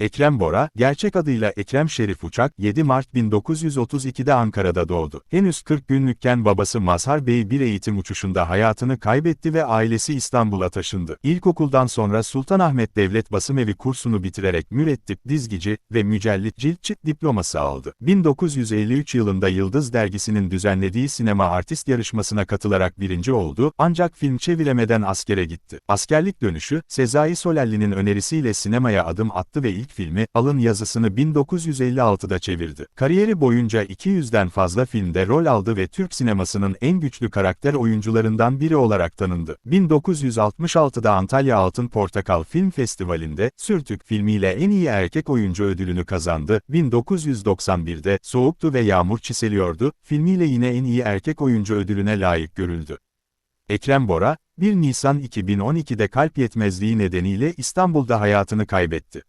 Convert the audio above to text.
Ekrem Bora, gerçek adıyla Ekrem Şerif Uçak, 7 Mart 1932'de Ankara'da doğdu. Henüz 40 günlükken babası Mazhar Bey bir eğitim uçuşunda hayatını kaybetti ve ailesi İstanbul'a taşındı. İlkokuldan sonra Sultanahmet Devlet Basımevi kursunu bitirerek mürettip dizgici ve mücellit ciltçi diploması aldı. 1953 yılında Yıldız Dergisi'nin düzenlediği sinema artist yarışmasına katılarak birinci oldu, ancak film çeviremeden askere gitti. Askerlik dönüşü, Sezai Solalli'nin önerisiyle sinemaya adım attı ve ilk filmi, Alın yazısını 1956'da çevirdi. Kariyeri boyunca 200'den fazla filmde rol aldı ve Türk sinemasının en güçlü karakter oyuncularından biri olarak tanındı. 1966'da Antalya Altın Portakal Film Festivali'nde, Sürtük filmiyle en iyi erkek oyuncu ödülünü kazandı. 1991'de, Soğuktu ve Yağmur Çiseliyordu, filmiyle yine en iyi erkek oyuncu ödülüne layık görüldü. Ekrem Bora, 1 Nisan 2012'de kalp yetmezliği nedeniyle İstanbul'da hayatını kaybetti.